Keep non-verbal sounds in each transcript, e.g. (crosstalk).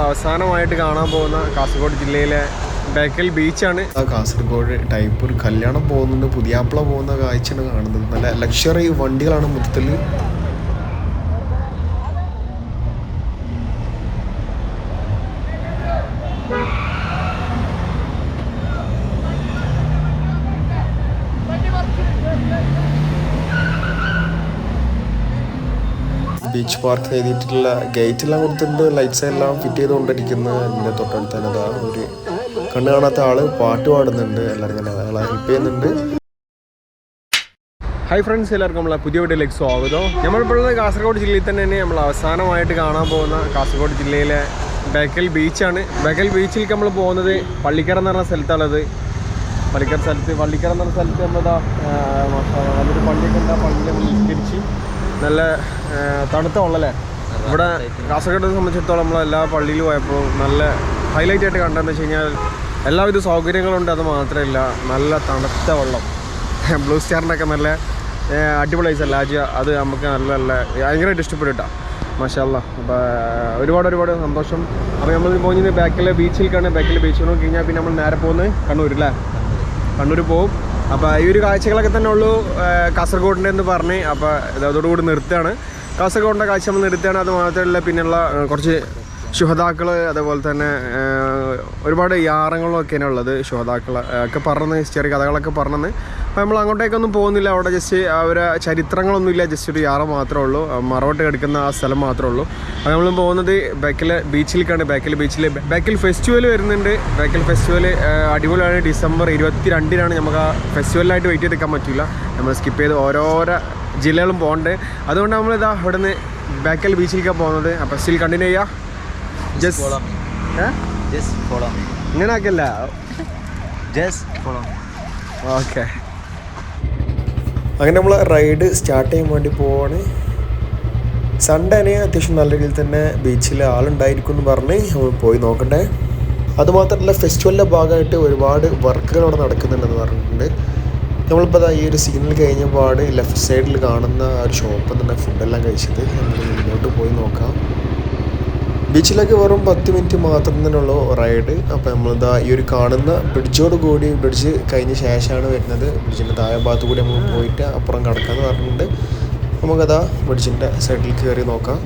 അവസാനമായിട്ട് കാണാൻ പോകുന്ന കാസർഗോഡ് ജില്ലയിലെ ബേക്കൽ ബീച്ചാണ്. കാസർഗോഡ് ടൈപ്പ് ഒരു കല്യാണം പോകുന്നുണ്ട് പുതിയാപ്പിള പോകുന്ന കാഴ്ചയാണ് കാണുന്നത്. നല്ല ലക്ഷറി വണ്ടികളാണ് മൊത്തത്തിൽ ബീച്ച് പാർക്ക് എഴുതിയിട്ടുള്ള ഗേറ്റ് എല്ലാം കൊടുത്തിട്ടുണ്ട്. ലൈറ്റ്സ് എല്ലാം ഫിറ്റ് ചെയ്തുകൊണ്ടിരിക്കുന്നത് എന്റെ തൊട്ടടുത്ത് തന്നെ അതാ ഒരു കണ്ണ് കാണാത്ത ആൾ പാട്ട് പാടുന്നുണ്ട്. എല്ലാവരും ഞാൻ അയാളെ ഹെൽപ്പ് ചെയ്യുന്നുണ്ട്. ഹായ് ഫ്രണ്ട്സ് എല്ലാവർക്കും നമ്മളെ പുതിയ വീട്ടിലേക്ക് സ്വാഗതം. നമ്മളിപ്പോൾ ഉള്ളത് കാസർഗോഡ് ജില്ലയിൽ തന്നെയാണ് നമ്മൾ അവസാനമായിട്ട് കാണാൻ പോകുന്ന കാസർഗോഡ് ജില്ലയിലെ ബേക്കൽ ബീച്ചാണ് ബേക്കൽ ബീച്ചിലേക്ക് നമ്മൾ പോകുന്നത് പള്ളിക്കര എന്ന് പറഞ്ഞ സ്ഥലത്താണത് പള്ളിക്കര സ്ഥലത്ത് പള്ളിക്കര എന്ന് പറഞ്ഞ സ്ഥലത്ത് നമ്മളിതാ നല്ലൊരു പള്ളിയൊക്കെ ഉണ്ട്. ആ പള്ളിയിൽ നമ്മൾ നിസ്കരിച്ച് നല്ല തണുത്തമുള്ളല്ലേ തണുത്ത വെള്ളമല്ലേ ഇവിടെ കാസർഗോഡിനെ സംബന്ധിച്ചിടത്തോളം നമ്മൾ എല്ലാ പള്ളിയിൽ പോയപ്പോൾ നല്ല ഹൈലൈറ്റ് ആയിട്ട് കണ്ടതെന്ന് വെച്ച് കഴിഞ്ഞാൽ എല്ലാവിധ സൗകര്യങ്ങളുണ്ട് അത് മാത്രമല്ല നല്ല തണുത്ത വെള്ളം. (laughs) ബ്ലൂ സ്റ്റാറിനൊക്കെ നല്ല അടിപൊളി ഐസ് അല്ല ആജിയ അത് നമുക്ക് നല്ല നല്ല ഭയങ്കരമായിട്ട് ഇഷ്ടപ്പെട്ടിട്ടാണ് കേട്ടോ. മാഷാല്ല അപ്പോൾ ഒരുപാട് ഒരുപാട് സന്തോഷം. അപ്പോൾ നമ്മൾ പോകുന്നത് ബാക്കിലെ ബീച്ചിലേക്കാണ് ബാക്കിലെ ബീച്ചിൽ നോക്കി കഴിഞ്ഞാൽ പിന്നെ നമ്മൾ നേരെ പോകുന്നത് കണ്ണൂർ അല്ലേ കണ്ണൂർ പോവും. അപ്പോൾ ഈ ഒരു കാഴ്ചകളൊക്കെ തന്നെ ഉള്ളൂ കാസർഗോഡിന്റെ എന്ന് പറഞ്ഞ്. അപ്പോൾ അതോടുകൂടി നിർത്തുകയാണ്. കാസർഗോഡിന്റെ കാഴ്ച നമ്മൾ നിർത്തുകയാണ്. അത് മാത്രമല്ല പിന്നെയുള്ള കുറച്ച് ശുഹതാക്കൾ അതേപോലെ തന്നെ ഒരുപാട് യാറങ്ങളൊക്കെയാണ് ഉള്ളത് ശുഹതാക്കൾ ഒക്കെ പറഞ്ഞ് ചെറിയ കഥകളൊക്കെ പറഞ്ഞെന്ന് അപ്പോൾ നമ്മൾ അങ്ങോട്ടേക്കൊന്നും പോകുന്നില്ല. അവിടെ ജസ്റ്റ് അവരെ ചരിത്രങ്ങളൊന്നുമില്ല. ജസ്റ്റ് ഒരു യാറ മാത്രമേ ഉള്ളൂ. മറവട്ട് കിടക്കുന്ന ആ സ്ഥലം മാത്രമേ ഉള്ളൂ. അപ്പോൾ നമ്മൾ പോകുന്നത് ബാക്കിലെ ബീച്ചിലേക്കാണ്. ബാക്കിൽ ബീച്ചിൽ ബാക്കിൽ ഫെസ്റ്റിവൽ വരുന്നുണ്ട്. ബാക്കിൽ ഫെസ്റ്റിവൽ അടിപൊളിയാണ്. ഡിസംബർ ഇരുപത്തി രണ്ടിനാണ് നമുക്ക് ആ ഫെസ്റ്റിവലായിട്ട് വെയിറ്റ് ചെയ്ത് നിൽക്കാൻ പറ്റില്ല. നമ്മൾ സ്കിപ്പ് ചെയ്ത് ഓരോരോ ജില്ലകളും പോകണ്ടേ. അതുകൊണ്ട് നമ്മളിതാ ഇവിടെ നിന്ന് ബാക്കൽ ബീച്ചിലേക്കാണ് പോകുന്നത്. അപ്പോൾ സ്റ്റിൽ കണ്ടിന്യൂ ചെയ്യാം. ഇങ്ങനെ ആക്കല്ല Just follow me. ഓക്കെ അങ്ങനെ നമ്മൾ റൈഡ് സ്റ്റാർട്ട് ചെയ്യാൻ വേണ്ടി പോവാണ്. സൺഡേ ആണ് അത്യാവശ്യം നല്ല രീതിയിൽ തന്നെ ബീച്ചിൽ ആളുണ്ടായിരിക്കും എന്ന് പറഞ്ഞ് നമ്മൾ പോയി നോക്കണ്ടേ. അതുമാത്രമല്ല ഫെസ്റ്റിവലിന്റെ ഭാഗമായിട്ട് ഒരുപാട് വർക്കുകൾ അവിടെ നടക്കുന്നുണ്ടെന്ന് പറഞ്ഞിട്ടുണ്ട്. നമ്മളിപ്പോൾ അതാ ഈ ഒരു സിഗ്നൽ കഴിഞ്ഞ പാട് ലെഫ്റ്റ് സൈഡിൽ കാണുന്ന ആ ഒരു ഷോപ്പിൽ തന്നെ ഫുഡെല്ലാം കഴിച്ചത് നമ്മൾ മുന്നോട്ട് പോയി നോക്കാം. ബീച്ചിലേക്ക് വെറും പത്ത് മിനിറ്റ് മാത്രം തന്നെ ഉള്ളൂ റൈഡ് അപ്പോൾ നമ്മളിതാ ഈ ഒരു കാണുന്ന ബ്രിഡ്ജോട് കൂടി ബ്രിഡ്ജ് കഴിഞ്ഞ ശേഷമാണ് വരുന്നത്. ബ്രിഡ്ജിന്റെ താഴെ ഭാഗത്ത് കൂടി നമ്മൾ പോയിട്ട് അപ്പുറം കിടക്കാമെന്ന് പറഞ്ഞിട്ടുണ്ട്. നമുക്കതാ ബ്രിഡ്ജിന്റെ സൈഡിൽ കയറി നോക്കാം.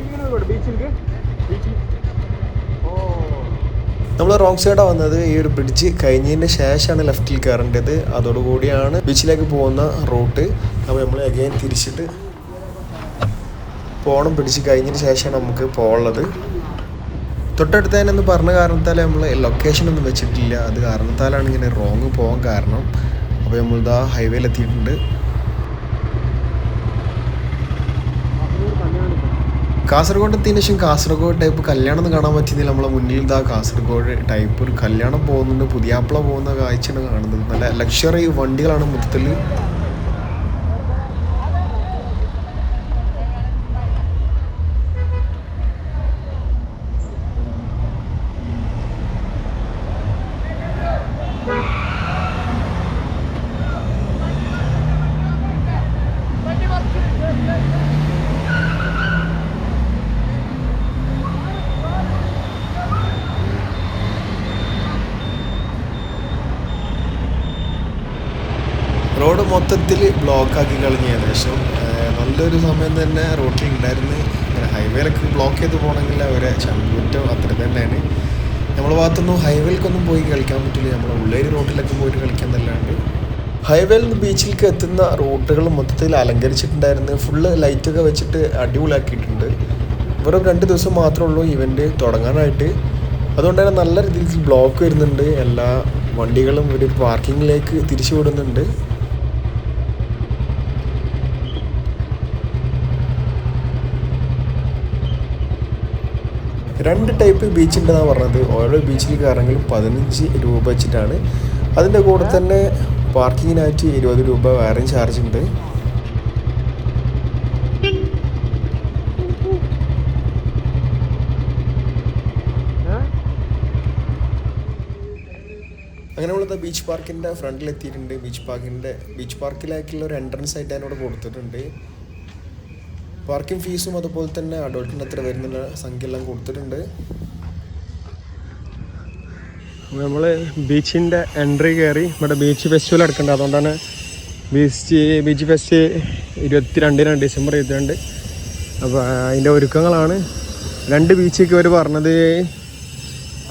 നമ്മൾ റോങ് സൈഡാണ് വന്നത് ഈ ഒരു ബ്രിഡ്ജ് കഴിഞ്ഞതിന് ശേഷമാണ് ലെഫ്റ്റിൽ കയറേണ്ടത് അതോടുകൂടിയാണ് ബീച്ചിലേക്ക് പോകുന്ന റൂട്ട് അപ്പോൾ നമ്മൾ അഗൈൻ തിരിച്ചിട്ട് പോകണം ബ്രിഡ്ജ് കഴിഞ്ഞതിന് ശേഷമാണ് നമുക്ക് പോകാനുള്ളത് തൊട്ടടുത്ത് തന്നെ എന്ന് പറഞ്ഞ കാരണത്താൽ നമ്മൾ ലൊക്കേഷൻ ഒന്നും വെച്ചിട്ടില്ല. അത് കാരണത്താലാണ് ഇങ്ങനെ റോങ് പോകാൻ കാരണം. അപ്പോൾ നമ്മളിതാ ഹൈവേയിൽ എത്തിയിട്ടുണ്ട്. കാസർഗോഡ് എത്തിയതിന് ശേഷം കാസർഗോഡ് ടൈപ്പ് കല്യാണം ഒന്നും കാണാൻ പറ്റുന്നില്ല നമ്മളെ മുന്നിൽ ഇതാ കാസർഗോഡ് ടൈപ്പ് ഒരു കല്യാണം പോകുന്നുണ്ട്. പുതിയാപ്പിള പോകുന്ന കാഴ്ചയാണ് കാണുന്നത്. നല്ല ലക്ഷറി വണ്ടികളാണ് മൊത്തത്തിൽ റോഡ് മൊത്തത്തിൽ ബ്ലോക്കാക്കി കളഞ്ഞ് ഏകദേശം നല്ലൊരു സമയം തന്നെ റോട്ടിൽ ഉണ്ടായിരുന്നു. അങ്ങനെ ഹൈവേയിലൊക്കെ ബ്ലോക്ക് ചെയ്ത് പോകണമെങ്കിൽ അവരെ ചങ്കൂറ്റം അത്ര തന്നെയാണ്. നമ്മൾ ഭാഗത്തൊന്നും ഹൈവേയിലേക്കൊന്നും പോയി കളിക്കാൻ പറ്റില്ല. നമ്മൾ ഉള്ളേരി റോട്ടിലൊക്കെ പോയിട്ട് കളിക്കാൻ നല്ലാണ്ട് ഹൈവേയിൽ നിന്ന് ബീച്ചിലേക്ക് എത്തുന്ന റൂട്ടുകൾ മൊത്തത്തിൽ അലങ്കരിച്ചിട്ടുണ്ടായിരുന്നു. ഫുള്ള് ലൈറ്റൊക്കെ വെച്ചിട്ട് അടിപൊളിയാക്കിയിട്ടുണ്ട്. വെറും രണ്ട് ദിവസം മാത്രമേ ഉള്ളൂ ഇവന്റ് തുടങ്ങാനായിട്ട്. അതുകൊണ്ട് തന്നെ നല്ല രീതിയിൽ ബ്ലോക്ക് വരുന്നുണ്ട്. എല്ലാ വണ്ടികളും ഒരു പാർക്കിങ്ങിലേക്ക് തിരിച്ചു വിടുന്നുണ്ട്. രണ്ട് ടൈപ്പ് ബീച്ച് ഉണ്ടെന്നാണ് പറഞ്ഞത്. ഓരോ ബീച്ചിൽ കയറെങ്കിലും പതിനഞ്ച് രൂപ വെച്ചിട്ടാണ്. അതിന്റെ കൂടെ തന്നെ പാർക്കിങ്ങിനായിട്ട് ഇരുപത് രൂപ വേറെയും ചാർജ് ഉണ്ട്. അങ്ങനെ ബീച്ച് പാർക്കിന്റെ ഫ്രണ്ടിൽ എത്തിയിട്ടുണ്ട് ബീച്ച് പാർക്കിന്റെ ബീച്ച് പാർക്കിലേക്കുള്ള ഒരു എൻട്രൻസ് ആയിട്ട് അതിനോട് കൊടുത്തിട്ടുണ്ട്. പാർക്കിംഗ് ഫീസും അതുപോലെ തന്നെ അഡോൾട്ടിന് എത്ര വരുന്നുള്ള സംഖ്യ എല്ലാം കൊടുത്തിട്ടുണ്ട്. നമ്മൾ ബീച്ചിന്റെ എൻട്രി കയറി ഇവിടെ ബീച്ച് ഫെസ്റ്റിവൽ എടുക്കേണ്ടത് അതുകൊണ്ടാണ് ബീച്ച് ബീച്ച് ഫെസ്റ്റ് ഇരുപത്തിരണ്ടിനാണ് ഡിസംബർ ഇരുപത്തിരണ്ട്. അപ്പോൾ അതിന്റെ ഒരുക്കങ്ങളാണ്. രണ്ട് ബീച്ചൊക്കെ അവർ പറഞ്ഞത്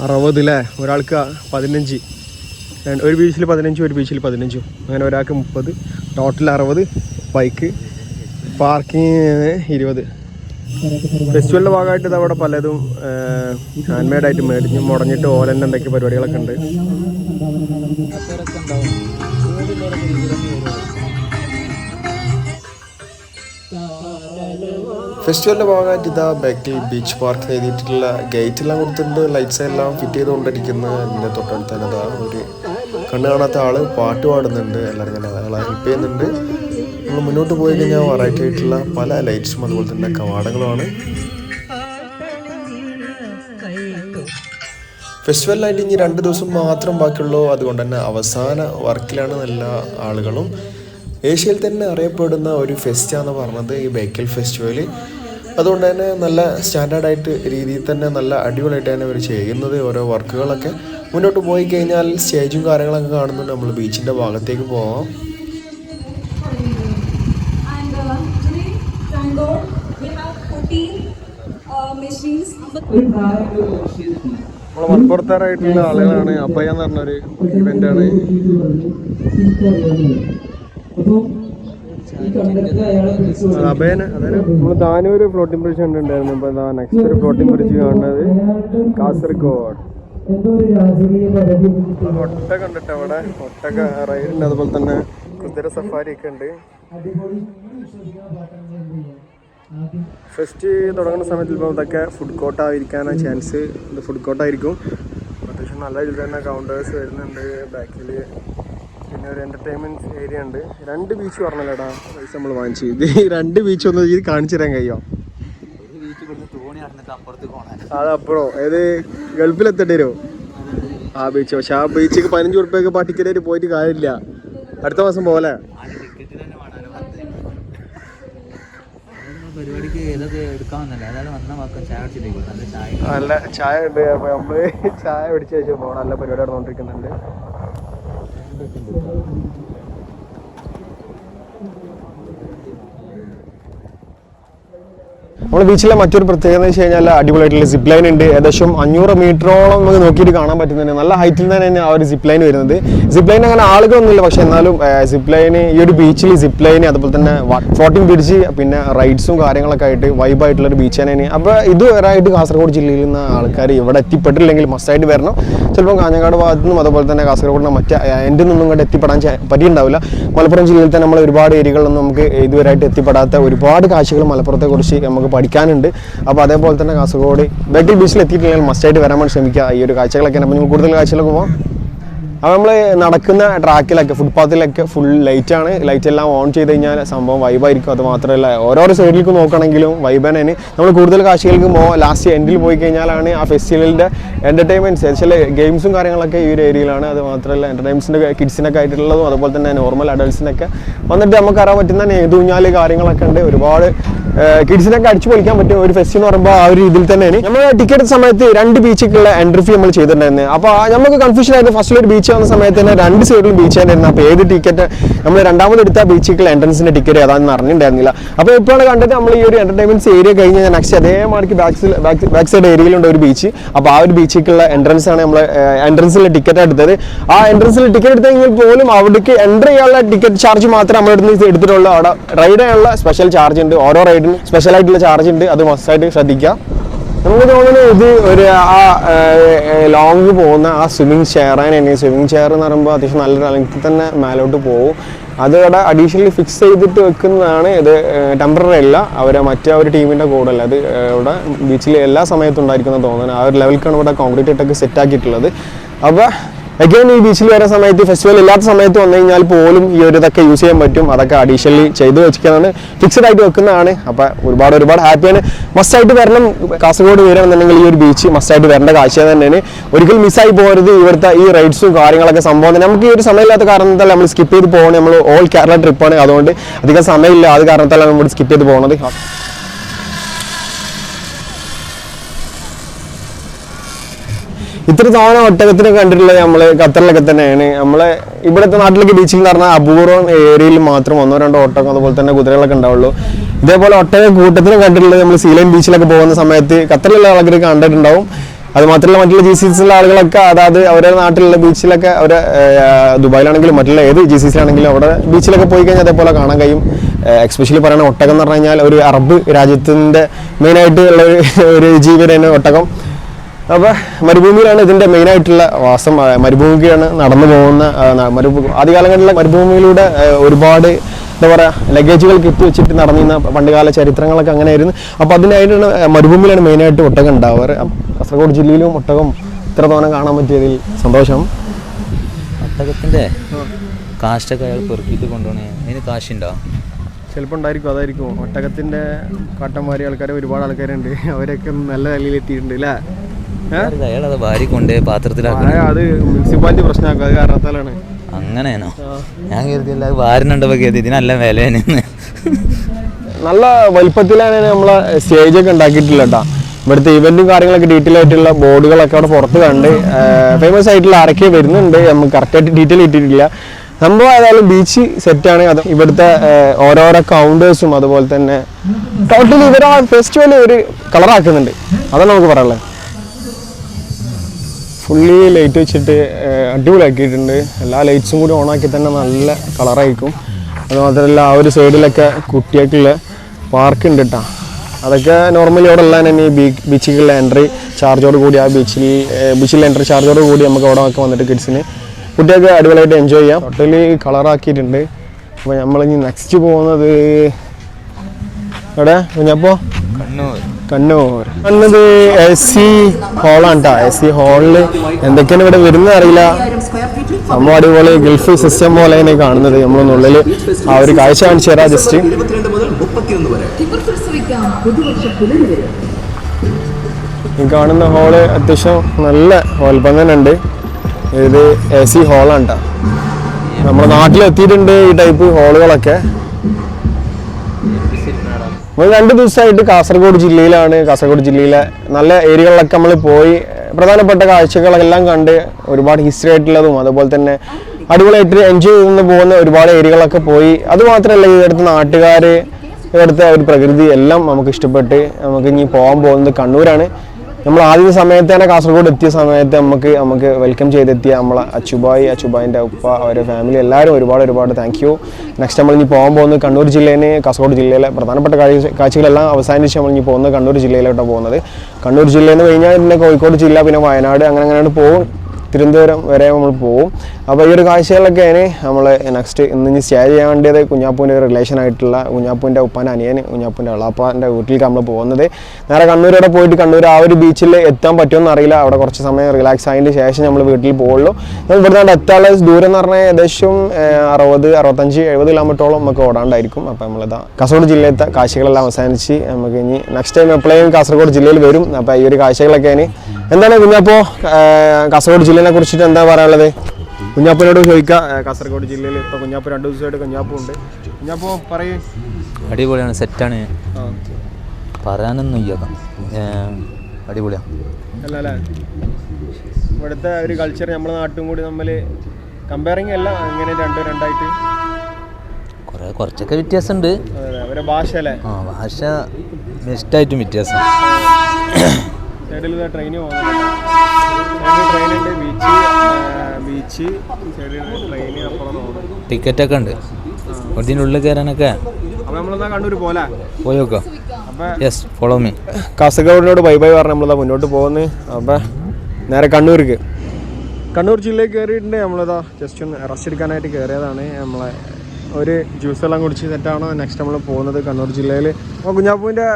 അറുപത് അല്ലേ ഒരാൾക്ക് പതിനഞ്ച്. ഒരു ബീച്ചിൽ പതിനഞ്ചും ഒരു ബീച്ചിൽ പതിനഞ്ചും. അങ്ങനെ ഒരാൾക്ക് മുപ്പത് ടോട്ടൽ അറുപത് ബൈക്ക് പാർക്കിങ് ഇരുപത്. ഫെസ്റ്റിവലിന്റെ ഭാഗമായിട്ട് ഇതവിടെ പലതും ഹാൻഡ് മെയ്ഡായിട്ട് മേടിഞ്ഞ് മുടഞ്ഞിട്ട് ഓലന്റെ എന്തൊക്കെ പരിപാടികളൊക്കെ ഉണ്ട്. ഫെസ്റ്റിവലിന്റെ ഭാഗമായിട്ട് ഇതാ ബാക്കിൽ ബീച്ച് പാർക്ക് എഴുതിയിട്ടുള്ള ഗേറ്റ് എല്ലാം കൊടുത്തിട്ടുണ്ട്. ലൈറ്റ്സ് എല്ലാം ഫിറ്റ് ചെയ്തുകൊണ്ടിരിക്കുന്ന. എന്റെ തൊട്ടടുത്ത് തന്നെ ഒരു കണ്ണ് കാണാത്ത ആൾ പാട്ട് പാടുന്നുണ്ട്. എല്ലാവരും തന്നെ ഹെൽപ്പ് ചെയ്യുന്നുണ്ട്. നമ്മൾ മുന്നോട്ട് പോയി കഴിഞ്ഞാൽ വെറൈറ്റി ആയിട്ടുള്ള പല ലൈറ്റ്സും അതുപോലെ തന്നെ കവാടങ്ങളുമാണ്. ഫെസ്റ്റിവലിനായിട്ട് ഇനി രണ്ട് ദിവസം മാത്രം ബാക്കിയുള്ളൂ. അതുകൊണ്ട് തന്നെ അവസാന വർക്കിലാണ് എല്ലാ ആളുകളും. ഏഷ്യയിൽ തന്നെ അറിയപ്പെടുന്ന ഒരു ഫെസ്റ്റാന്ന് പറഞ്ഞത് ഈ ബേക്കൽ ഫെസ്റ്റിവൽ അതുകൊണ്ട് തന്നെ നല്ല സ്റ്റാൻഡേർഡായിട്ട് രീതിയിൽ തന്നെ നല്ല അടിപൊളിയായിട്ട് തന്നെ അവർ ചെയ്യുന്നത് ഓരോ വർക്കുകളൊക്കെ മുന്നോട്ട് പോയി കഴിഞ്ഞാൽ സ്റ്റേജും കാര്യങ്ങളൊക്കെ കാണുന്നുണ്ട്. നമ്മൾ ബീച്ചിന്റെ ഭാഗത്തേക്ക് പോവാം. നമ്മളെ മലപ്പുറത്താറായിട്ടുള്ള ആളുകളാണ്. അപ്പയ്യ എന്ന് പറഞ്ഞൊരു ഇവന്റ് ആണ്. നമ്മൾ ദാനൂര് ഫ്ലോട്ടിംഗ് ബ്രിഡ്ജ് കണ്ടിട്ടുണ്ടായിരുന്നു. അപ്പൊ എന്താ നെക്സ്റ്റ് ഒരു ഫ്ലോട്ടിംഗ് ബ്രിഡ്ജ് കാണുന്നത് കാസർഗോഡ്. ഒട്ട കണ്ടിട്ട് അവിടെ. ഒട്ടക റൈഡ് ഉണ്ട്. അതുപോലെ തന്നെ കുതിര സഫാരി ഒക്കെ ഉണ്ട് ഫസ്റ്റ് തുടങ്ങുന്ന സമയത്ത് ഇപ്പോൾ ഇതൊക്കെ ഫുഡ് കോട്ടായിരിക്കാനാണ് ചാൻസ് ഇത് ഫുഡ് കോട്ടായിരിക്കും അത്യാവശ്യം നല്ല രീതിയിൽ തന്നെ കൗണ്ടേഴ്സ് വരുന്നുണ്ട്. ബാക്കിൽ പിന്നെ ഒരു എന്റർടൈൻമെന്റ് ഏരിയ ഉണ്ട്. രണ്ട് ബീച്ച് പറഞ്ഞല്ലേടാ. പൈസ നമ്മൾ വാങ്ങിച്ചു. ഇത് രണ്ട് ബീച്ച് ഒന്ന് ഇത് കാണിച്ചു തരാൻ കഴിയുമോ അതപ്പുറോ. ഏത്? ഗൾഫിലെത്തേണ്ടി വരുമോ ആ ബീച്ച് പക്ഷെ ആ ബീച്ചിക്ക് പതിനഞ്ച് ഉറുപ്പ്യൊക്കെ പാട്ടിക്കലായിട്ട് പോയിട്ട് കാര്യമില്ല. അടുത്ത മാസം പോലെ ആദ്യം ടിക്കറ്റ് തന്നെ വേണമല്ലോ പത്ത് അതൊന്നും എടുക്കാമെന്നല്ല അതായത് വന്ന വാക്ക് ചായ അടിച്ചിട്ടേക്കും നല്ല ചായ നല്ല ചായ ഉണ്ട്. അപ്പൊ നമ്മൾ ചായ പിടിച്ച് വെച്ച് പോകണം നല്ല പരിപാടി നടന്നുകൊണ്ടിരിക്കുന്നുണ്ട്. നമ്മൾ ബീച്ചിലെ മറ്റൊരു പ്രത്യേകത എന്ന് വെച്ച് കഴിഞ്ഞാൽ അടിപൊളിയായിട്ടുള്ള സിപ്പ് ലൈൻ ഉണ്ട്. ഏകദേശം അഞ്ഞൂറ് മീറ്ററോളം നമുക്ക് നോക്കിയിട്ട് കാണാൻ പറ്റുന്നുണ്ട്. നല്ല ഹൈറ്റിൽ തന്നെ തന്നെ ആ ഒരു സിപ്പ് ലൈൻ വരുന്നത്. സിപ്പ് ലൈൻ അങ്ങനെ ആളുകളൊന്നുമില്ല. പക്ഷെ എന്നാലും സിപ്പ് ലൈന് ഈ ഒരു ബീച്ചിൽ സിപ്പ് ലൈന് അതുപോലെ തന്നെ ഫ്ലോട്ടിംഗ് ബ്രിഡ്ജ് പിന്നെ റൈഡ്സും കാര്യങ്ങളൊക്കെ ആയിട്ട് വൈബായിട്ടുള്ള ഒരു ബീച്ച് തന്നെയാണ് അപ്പോൾ ഇതുവരായിട്ട് കാസർഗോഡ് ജില്ലയിൽ നിന്ന് ആൾക്കാർ ഇവിടെ എത്തിപ്പെട്ടില്ലെങ്കിൽ മസ്റ്റായിട്ട് വരണം. ചിലപ്പോൾ കാഞ്ഞങ്ങാട് ഭാഗത്തു നിന്നും അതുപോലെ തന്നെ കാസർഗോഡിന്റെ മറ്റേ എന്റെ നിന്നും ഇങ്ങോട്ട് എത്തിപ്പെടാൻ പറ്റിയിട്ടുണ്ടാവില്ല. മലപ്പുറം ജില്ലയിൽ തന്നെ നമ്മൾ ഒരുപാട് ഏരിയകളിലൊന്നും നമുക്ക് ഇതുവരായിട്ട് എത്തിപ്പെടാത്ത ഒരുപാട് കാഴ്ചകൾ മലപ്പുറത്തെ കുറിച്ച് നമുക്ക് പഠിക്കാനുണ്ട്. അപ്പോൾ അതേപോലെ തന്നെ കാസർഗോഡ് ബേക്കൽ ബീച്ചിൽ എത്തിയിട്ടില്ലെങ്കിൽ മസ്റ്റായിട്ട് വരാൻ വേണ്ടി ശ്രമിക്കുക. ഈ ഒരു കാഴ്ചകളൊക്കെ നിങ്ങൾ കൂടുതൽ കാഴ്ചകളൊക്കെ പോകാം അപ്പോൾ നമ്മൾ നടക്കുന്ന ട്രാക്കിലൊക്കെ ഫുട്പാത്തിലൊക്കെ ഫുൾ ലൈറ്റ് ആണ്. ലൈറ്റ് എല്ലാം ഓൺ ചെയ്ത് കഴിഞ്ഞാൽ സംഭവം വൈബായിരിക്കും അത് മാത്രമല്ല ഓരോരോ സൈഡിലേക്ക് നോക്കണമെങ്കിലും വൈബനേന് നമ്മൾ കൂടുതൽ കാശികൾക്ക് മോ ലാസ്റ്റ് എൻഡിൽ പോയി കഴിഞ്ഞാലാണ് ആ ഫെസ്റ്റിവലിന്റെ എന്റർടൈൻമെന്റ്സ് ചില ഗെയിംസും കാര്യങ്ങളൊക്കെ ഈ ഒരു ഏരിയയിലാണ് അത് മാത്രമല്ല എന്റർടൈൻമെന്റ്സിന്റെ കിഡ്സിനൊക്കെ ആയിട്ടുള്ളതും അതുപോലെ തന്നെ നോർമൽ അഡൾട്ട്സിനൊക്കെ വന്നിട്ട് നമുക്ക് അറിയാൻ പറ്റുന്ന നെയ്തൂഞ്ഞാൽ കാര്യങ്ങളൊക്കെ ഉണ്ട്. ഒരുപാട് കിഡ്സിനൊക്കെ അടിച്ചു പൊളിക്കാൻ പറ്റും ഒരു ഫെസ്റ്റിവൽ എന്ന് പറയുമ്പോൾ ആ ഒരു രീതിയിൽ തന്നെയാണ്. നമ്മൾ ടിക്കറ്റ് സമയത്ത് രണ്ട് ബീച്ചിലേക്കുള്ള എൻട്രി ഫീ നമ്മൾ ചെയ്തിട്ടുണ്ടായിരുന്നു. അപ്പോൾ നമുക്ക് കൺഫ്യൂഷൻ ആയിരുന്നു. ഫസ്റ്റിൽ ഒരു ബീച്ച് വന്ന സമയത്ത് തന്നെ രണ്ട് സൈഡിലും ബീച്ച് ആയിരുന്നു അപ്പോൾ ഏത് ടിക്കറ്റ് നമ്മൾ രണ്ടാമത് എടുത്ത ബീച്ചിൽ എൻട്രൻസിന്റെ ടിക്കറ്റ് ഏതാണെന്ന് അറിഞ്ഞിട്ടുണ്ടായിരുന്നില്ല. അപ്പോൾ ഇപ്പോഴാണ് കണ്ടിട്ട് നമ്മൾ ഈ ഒരു എന്റർടൈൻമെന്റ്സ് ഏരിയ കഴിഞ്ഞ് നെക്സ്റ്റ് അതേമാർക്ക് ബാക്ക് ബാക്ക് സൈഡ് ഏരിയയിലുണ്ട് ഒരു ബീച്ച് അപ്പോൾ ആ ഒരു ബീച്ചിലേക്കുള്ള എൻട്രൻസ് ആണ് നമ്മൾ എൻട്രൻസിലെ ടിക്കറ്റ് എടുത്തത്. ആ എൻട്രൻസിൽ ടിക്കറ്റ് എടുത്തെങ്കിൽ പോലും അവിടേക്ക് എന്റർ ചെയ്യാനുള്ള ടിക്കറ്റ് ചാർജ് മാത്രം നമ്മുടെ അടുത്ത് എടുത്തിട്ടുള്ളൂ. അവിടെ റൈഡ് ചെയ്യാനുള്ള സ്പെഷ്യൽ ചാർജ് ഉണ്ട്. ഓരോ റൈഡിനും സ്പെഷ്യൽ ആയിട്ടുള്ള ചാർജ് ഉണ്ട്. അത് മസ്റ്റായിട്ട് ശ്രദ്ധിക്കുക. നമുക്ക് തോന്നുന്നു ഇത് ഒരു ആ ലോങ് പോകുന്ന ആ സ്വിമ്മിങ് ചെയർ തന്നെ സ്വിമ്മിങ് ചെയർ എന്ന് പറയുമ്പോൾ അത്യാവശ്യം നല്ല ലെങ്ത്തിൽ തന്നെ മേലോട്ട് പോകും. അത് ഇവിടെ അഡീഷണലി ഫിക്സ് ചെയ്തിട്ട് വെക്കുന്നതാണ്. ഇത് ടെമ്പററി അല്ല. അവരെ മറ്റേ ഒരു ടീമിന്റെ കൂടെ അല്ല. അത് ഇവിടെ ബീച്ചിൽ എല്ലാ സമയത്തും ഉണ്ടായിരിക്കുന്ന തോന്നുന്നു ആ ഒരു ലെവൽക്കാണ് ഇവിടെ കോൺക്രീറ്റ് ഇട്ടൊക്കെ സെറ്റ് ആക്കിയിട്ടുള്ളത്. അപ്പോൾ അഗൈൻ ഈ ബീച്ചിൽ വരുന്ന സമയത്ത് ഫെസ്റ്റിവൽ ഇല്ലാത്ത സമയത്ത് വന്നു കഴിഞ്ഞാൽ പോലും ഈ ഒരു ഇതൊക്കെ യൂസ് ചെയ്യാൻ പറ്റും. അതൊക്കെ അഡീഷണലി ചെയ്ത് വെച്ചിരിക്കുന്നതാണ്. ഫിക്സഡ് ആയിട്ട് വെക്കുന്നതാണ്. അപ്പോൾ ഒരുപാട് ഒരുപാട് ഹാപ്പിയാണ് മസ്റ്റായിട്ട് വരണം. കാസർഗോഡ് വരികയാണെന്നുണ്ടെങ്കിൽ ഈ ഒരു ബീച്ച് മസ്റ്റായിട്ട് വരേണ്ട കാഴ്ച തന്നെയാണ്. ഒരിക്കലും മിസ്സായി പോകരുത് ഇവിടുത്തെ ഈ റൈഡ്സും കാര്യങ്ങളൊക്കെ സംഭവം നമുക്ക് ഈ ഒരു സമയമില്ലാത്ത കാരണത്താൽ നമ്മൾ സ്കിപ്പ് ചെയ്ത് പോകണം. നമ്മൾ ഓൾ കേരള ട്രിപ്പാണ് അതുകൊണ്ട് അധികം സമയമില്ല. അത് കാരണത്താലാണ് നമ്മൾ സ്കിപ്പ് ചെയ്ത് പോകുന്നത് ഇത്ര തവണ ഒട്ടകത്തിനെ കണ്ടിട്ടുള്ളത് നമ്മൾ ഖത്തറിലൊക്കെ തന്നെയാണ്. നമ്മളെ ഇവിടുത്തെ നാട്ടിലേക്ക് ബീച്ചിൽ എന്ന് പറഞ്ഞാൽ അപൂർവം ഏരിയയിൽ മാത്രം ഒന്നോ രണ്ടോ ഒട്ടകം അതുപോലെ തന്നെ കുതിരകളൊക്കെ ഉണ്ടാവുള്ളൂ. ഇതേപോലെ ഒട്ടക കൂട്ടത്തിന് കണ്ടിട്ടുള്ളത് നമ്മൾ സീലൈൻ ബീച്ചിലൊക്കെ പോകുന്ന സമയത്ത് ഖത്തറിലുള്ള ആൾക്കാർ കണ്ടിട്ടുണ്ടാവും. അത് മാത്രമല്ല മറ്റുള്ള ജി സി സിയിലുള്ള ആളുകളൊക്കെ അതായത് അവരുടെ നാട്ടിലുള്ള ബീച്ചിലൊക്കെ അവരെ ദുബായിലാണെങ്കിലും മറ്റുള്ള ഏത് ജി സി സിയിലാണെങ്കിലും അവിടെ ബീച്ചിലൊക്കെ പോയി കഴിഞ്ഞാൽ അതേപോലെ കാണാൻ കഴിയും. എക്സ്പെഷ്യലി പറയുന്ന ഒട്ടകം എന്ന് പറഞ്ഞു കഴിഞ്ഞാൽ ഒരു അറബ് രാജ്യത്തിന്റെ മെയിനായിട്ട് ഉള്ള ഒരു ജീവിതമാണ് ഒട്ടകം. അപ്പോൾ മരുഭൂമിയിലാണ് ഇതിന്റെ മെയിനായിട്ടുള്ള വാസം മരുഭൂമിക്കാണ് നടന്നു പോകുന്ന ആ, മരുഭൂ ആദ്യകാലങ്ങളിലെ മരുഭൂമിയിലൂടെ ഒരുപാട് എന്താ പറയുക ലഗേജുകൾ കെട്ടി വെച്ചിട്ട് നടന്നിരുന്ന പണ്ടുകാല ചരിത്രങ്ങളൊക്കെ അങ്ങനെയായിരുന്നു. അപ്പോൾ അതിനായിട്ടാണ് മരുഭൂമിയിലാണ് മെയിനായിട്ട് ഒട്ടകം ഉണ്ടാവാറ്. കാസർഗോഡ് ജില്ലയിലും ഒട്ടകം ഇത്ര തവണ കാണാൻ പറ്റിയതിൽ സന്തോഷം. ഒട്ടകത്തിന്റെ കാശൊക്കെ അയാൾ പെറുക്കിയിട്ട് കൊണ്ടുപോകണേ. അതിന് കാശുണ്ടോ? ചിലപ്പോൾ ഉണ്ടായിരിക്കും അതായിരിക്കും. ഒട്ടകത്തിന്റെ കാട്ടന്മാരി ആൾക്കാരെ ഒരുപാട് ആൾക്കാരുണ്ട്. അവരൊക്കെ നല്ല നിലയിൽ എത്തിയിട്ടുണ്ട് അല്ലേ അത് ഭാര്യ കൊണ്ടേ പാത്രത്തിലാക്കണം അത് മുനിസിപ്പാലിറ്റി കാരണത്താലാണ്. അങ്ങനെയാണോ? ഞാൻ അത് വാരനുണ്ടപ്പോൾ കരുതി. ഇതിനല്ല വിലയാണ് നല്ല വലിപ്പത്തിലാണ് നമ്മളെ സ്റ്റേജ് ഒക്കെ ഉണ്ടാക്കിയിട്ടില്ല കേട്ടോ. ഇവിടുത്തെ ഇവന്റും കാര്യങ്ങളൊക്കെ ഡീറ്റെയിൽ ആയിട്ടുള്ള ബോർഡുകളൊക്കെ അവിടെ പുറത്ത് കണ്ട് ഫേമസ് ആയിട്ടുള്ള ആരൊക്കെ വരുന്നുണ്ട്. നമുക്ക് കറക്റ്റായിട്ട് ഡീറ്റെയിൽ ഇട്ടിട്ടില്ല. സംഭവം ഏതായാലും ബീച്ച് സെറ്റാണ് അത് ഇവിടുത്തെ ഓരോരോ കൗണ്ടേഴ്സും അതുപോലെ തന്നെ. ടോട്ടലി ഇവർ ആ ഫെസ്റ്റിവൽ ഒരു കളറാക്കുന്നുണ്ട് അതാണ് നമുക്ക് പറയാനുള്ളത്. ഫുള്ളി ലൈറ്റ് വെച്ചിട്ട് അടിപൊളിയാക്കിയിട്ടുണ്ട്. എല്ലാ ലൈറ്റ്സും കൂടി ഓൺ ആക്കി തന്നെ നല്ല കളറായിരിക്കും. അതുമാത്രമല്ല ആ ഒരു സൈഡിലൊക്കെ കുട്ടികൾക്കുള്ള പാർക്ക് ഉണ്ട് കേട്ടോ അതൊക്കെ നോർമലി അവിടെ ഉള്ള തന്നെ ഈ ബീച്ചിലുള്ള എൻട്രി ചാർജോട് കൂടി ആ ബീച്ചിൽ ബീച്ചിൽ എൻട്രി ചാർജോട് കൂടി നമുക്ക് അവിടെ ഒക്കെ വന്നിട്ട് കിഡ്സിന് കുട്ടികൾക്ക് അടിപൊളിയായിട്ട് എൻജോയ് ചെയ്യാം. ടോട്ടലി കളറാക്കിയിട്ടുണ്ട്. അപ്പോൾ നമ്മളിനി നെക്സ്റ്റ് പോകുന്നത് എവിടെ? കുഞ്ഞപ്പോ? കണ്ണൂർ. കണ്ണൂർ. വന്നത് എ സി ഹോളാണ് കേട്ടോ എ സി ഹാളിൽ എന്തൊക്കെയാണ് ഇവിടെ വരുന്നത് അറിയില്ല. നമ്മൾ അടിപൊളി ഗൾഫ് സിസ്റ്റം പോലെ തന്നെ കാണുന്നത്. നമ്മളൊന്നുള്ളിൽ ആ ഒരു കാഴ്ച കാണിച്ചു തരാം ജസ്റ്റ് ഈ കാണുന്ന ഹാൾ അത്യാവശ്യം നല്ല ഉണ്ട് ഇത് എ സി ഹോളാണ് കേട്ടോ നമ്മുടെ നാട്ടിലെത്തിയിട്ടുണ്ട് ഈ ടൈപ്പ് ഹാളുകളൊക്കെ നമ്മൾ രണ്ട് ദിവസമായിട്ട് കാസർഗോഡ് ജില്ലയിലാണ്. കാസർഗോഡ് ജില്ലയിലെ നല്ല ഏരിയകളിലൊക്കെ നമ്മൾ പോയി. പ്രധാനപ്പെട്ട കാഴ്ചകളെല്ലാം കണ്ട് ഒരുപാട് ഹിസ്റ്ററി ആയിട്ടുള്ളതും അതുപോലെ തന്നെ അടിപൊളിയായിട്ട് എൻജോയ് ചെയ്തു പോകുന്ന ഒരുപാട് ഏരിയകളൊക്കെ പോയി. അത് മാത്രമല്ല ഇവിടുത്തെ നാട്ടുകാർ ഇവിടുത്തെ ഒരു പ്രകൃതി എല്ലാം നമുക്ക് ഇഷ്ടപ്പെട്ട് നമുക്ക് ഇനി പോകാൻ പോകുന്നത് കണ്ണൂരാണ്. നമ്മൾ ആദ്യ സമയത്ത് തന്നെ കാസർഗോഡ് എത്തിയ സമയത്ത് നമുക്ക് നമുക്ക് വെൽക്കം ചെയ്തെത്തിയ നമ്മളെ അച്ചുബായി അച്ചുബായിന്റെ ഉപ്പ അവരുടെ ഫാമിലി എല്ലാവരും ഒരുപാട് ഒരുപാട് താങ്ക് യു നെക്സ്റ്റ് നമ്മൾ ഇനി പോകാൻ പോകുന്നത് കണ്ണൂർ ജില്ലയിൽ കാസർഗോഡ് ജില്ലയിലെ പ്രധാനപ്പെട്ട കാഴ്ച കാഴ്ചകളെല്ലാം അവസാനിച്ച് നമ്മൾ ഇനി പോകുന്നത് കണ്ണൂർ ജില്ലയിലോട്ടാണ് പോകുന്നത്. കണ്ണൂർ ജില്ലയിൽ നിന്ന് കഴിഞ്ഞാൽ പിന്നെ കോഴിക്കോട് ജില്ല പിന്നെ വയനാട് അങ്ങനെ അങ്ങനെയാണ് പോകും. തിരുവനന്തപുരം വരെ നമ്മൾ പോകും അപ്പോൾ ഈ ഒരു കാഴ്ചകളിലൊക്കെയാണ് നമ്മൾ നെക്സ്റ്റ് ഇന്ന് ഇനി സ്റ്റേ ചെയ്യാൻ വേണ്ടിയത് കുഞ്ഞാപ്പൂന്റെ ഒരു റിലേഷൻ ആയിട്ടുള്ള കുഞ്ഞാപ്പൂന്റെ ഉപ്പാന്റെ അനിയൻ കുഞ്ഞാപ്പൂന്റെ വെള്ളാപ്പാന്റെ വീട്ടിലേക്ക് നമ്മൾ പോകുന്നത്. നേരെ കണ്ണൂരോടെ പോയിട്ട് കണ്ണൂർ ആ ഒരു ബീച്ചിൽ എത്താൻ പറ്റുമെന്ന് അറിയില്ല. അവിടെ കുറച്ച് സമയം റിലാക്സ് ആയതിന് ശേഷം നമ്മൾ വീട്ടിൽ പോകുള്ളൂ നമ്മൾ ഇവിടെ നിന്ന് എത്താനുള്ള ദൂരം എന്ന് പറഞ്ഞാൽ ഏകദേശം അറുപത് അറുപത്തഞ്ച് എഴുപത് കിലോമീറ്ററോളം നമുക്ക് ഓടാണ്ടായിരിക്കും അപ്പോൾ നമ്മളിതാ കാസർഗോഡ് ജില്ലയിലത്തെ കാഴ്ചകളെല്ലാം അവസാനിച്ച് നമുക്ക് ഇനി നെക്സ്റ്റ് ടൈം എപ്പോഴേലും കാസർഗോഡ് ജില്ലയിൽ വരും. അപ്പോൾ ഈ ഒരു കാഴ്ചകളൊക്കെയാണ് എന്താണ് കുഞ്ഞാപ്പോ? കാസർഗോഡ് ജില്ലയെ കുറിച്ചിട്ട് എന്താ പറയാനുള്ളത്? കുഞ്ഞാപ്പനോട് ചോദിക്കാം. കാസർഗോഡ് ജില്ലയിൽ ഇപ്പൊ കുഞ്ഞാപ്പ് രണ്ട് ദിവസമായിട്ട് കുഞ്ഞാപ്പോ ഉണ്ട്. കുഞ്ഞാപ്പോ പറയൂ. അടിപൊളിയാണ് സെറ്റാണ്. പറയാനൊന്നും ഇല്ല. അടിപൊളിയാണ് അല്ല അല്ലേ ഇവിടുത്തെ ഒരു കൾച്ചർ നമ്മുടെ നാട്ടും കൂടി തമ്മിൽ കമ്പയറിങ് അല്ല. അങ്ങനെ രണ്ടും രണ്ടായിട്ട്? കുറേ കുറച്ചൊക്കെ വ്യത്യാസമുണ്ട്. അവരെ ഭാഷ അല്ലേ ആ ഭാഷ ബെസ്റ്റായിട്ടും വ്യത്യാസം. സൈഡിൽ ട്രെയിൻ പോകുന്നത് സൈഡിൽ ട്രെയിൻ ഉണ്ട് ബീച്ച് ബീച്ച് സൈഡിൽ ട്രെയിൻ അപ്പുറം ടിക്കറ്റ് ഒക്കെ ഉണ്ട്. ഇതിനുള്ളിൽ ഉള്ളിൽ കയറാനൊക്കെ? അപ്പോൾ നമ്മളെന്നാ കണ്ണൂർ പോലെ യെസ് ഫോളോ മീ കാസർഗോഡിനോട് ബൈ ബൈ പറഞ്ഞ് നമ്മളിതാ മുന്നോട്ട് പോകുന്നത് അപ്പം നേരെ കണ്ണൂർക്ക്. കണ്ണൂർ ജില്ലയിൽ കയറിയിട്ടുണ്ട് നമ്മളിതാ. ജസ്റ്റ് ഒന്ന് റെസ്റ്റ് എടുക്കാനായിട്ട് കയറിയതാണ് നമ്മളെ ഒരു ജ്യൂസ് എല്ലാം കുടിച്ച് സെറ്റാണ് നെക്സ്റ്റ് നമ്മൾ പോകുന്നത് കണ്ണൂർ ജില്ലയിൽ അപ്പോൾ കുഞ്ഞാപ്പൂവിന്റെ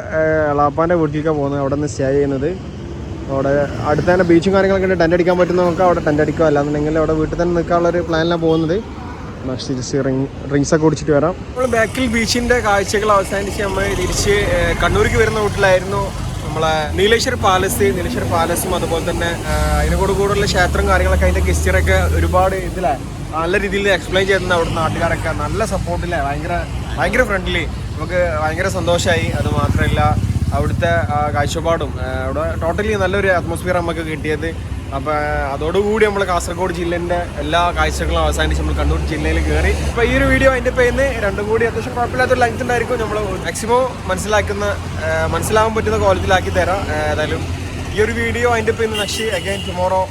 എളാപ്പാന്റെ വീട്ടിലേക്കാണ് പോകുന്നത് അവിടെ നിന്ന് സ്റ്റേ ചെയ്യുന്നത്. അവിടെ അടുത്ത തന്നെ ബീച്ചും കാര്യങ്ങളൊക്കെ ഉണ്ട്. ടെന്റ് അടിക്കാൻ പറ്റുന്ന നമുക്ക് അവിടെ ടെന്റ് അടിക്കുക. അല്ലാന്നുണ്ടെങ്കിൽ അവിടെ വീട്ടിൽ തന്നെ നിൽക്കാനുള്ളൊരു പ്ലാനിലാണ് പോകുന്നത്. തിരിച്ച് റിങ് ഡ്രിങ്ക്സ് ഒക്കെ കുടിച്ചിട്ട് വരാം. നമ്മൾ ബാക്കിൽ ബീച്ചിന്റെ കാഴ്ചകൾ അവസാനിച്ച് നമ്മൾ തിരിച്ച് കണ്ണൂർക്ക് വരുന്ന വീട്ടിലായിരുന്നു നമ്മളെ നീലേശ്വർ പാലസ് നീലേശ്വർ പാലസും അതുപോലെ തന്നെ അതിനോട് കൂടുതലുള്ള ക്ഷേത്രം കാര്യങ്ങളൊക്കെ അതിന്റെ ഹിസ്റ്ററിയൊക്കെ ഒരുപാട് ഇതിലെ നല്ല രീതിയിൽ എക്സ്പ്ലെയിൻ ചെയ്യുന്ന അവിടുത്തെ നാട്ടുകാരൊക്കെ. നല്ല സപ്പോർട്ടില്ലേ ഭയങ്കര ഭയങ്കര ഫ്രണ്ട്ലി നമുക്ക് ഭയങ്കര സന്തോഷമായി അത് മാത്രമല്ല അവിടുത്തെ കാഴ്ചപ്പാടും അവിടെ ടോട്ടലി നല്ലൊരു അറ്റ്മോസ്ഫിയർ നമുക്ക് കിട്ടിയത്. അപ്പോൾ അതോടുകൂടി നമ്മൾ കാസർഗോഡ് ജില്ലേന്റെ എല്ലാ കാഴ്ചകളും അവസാനിച്ച് നമ്മൾ കണ്ണൂർ ജില്ലയിൽ കയറി അപ്പോൾ ഈ ഒരു വീഡിയോ അതിന്റെ പേരിന് രണ്ടും കൂടി അത്യാവശ്യം കുഴപ്പമില്ലാത്തൊരു ലെങ്ത് ഉണ്ടായിരിക്കും. നമ്മൾ മാക്സിമം മനസ്സിലാക്കുന്ന മനസ്സിലാവാൻ പറ്റുന്ന ക്വാളിറ്റിയിലാക്കി തരാം. ഏതായാലും ഈ ഒരു വീഡിയോ അതിന്റെ പേരിന് next again tomorrow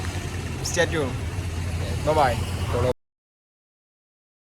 statue bye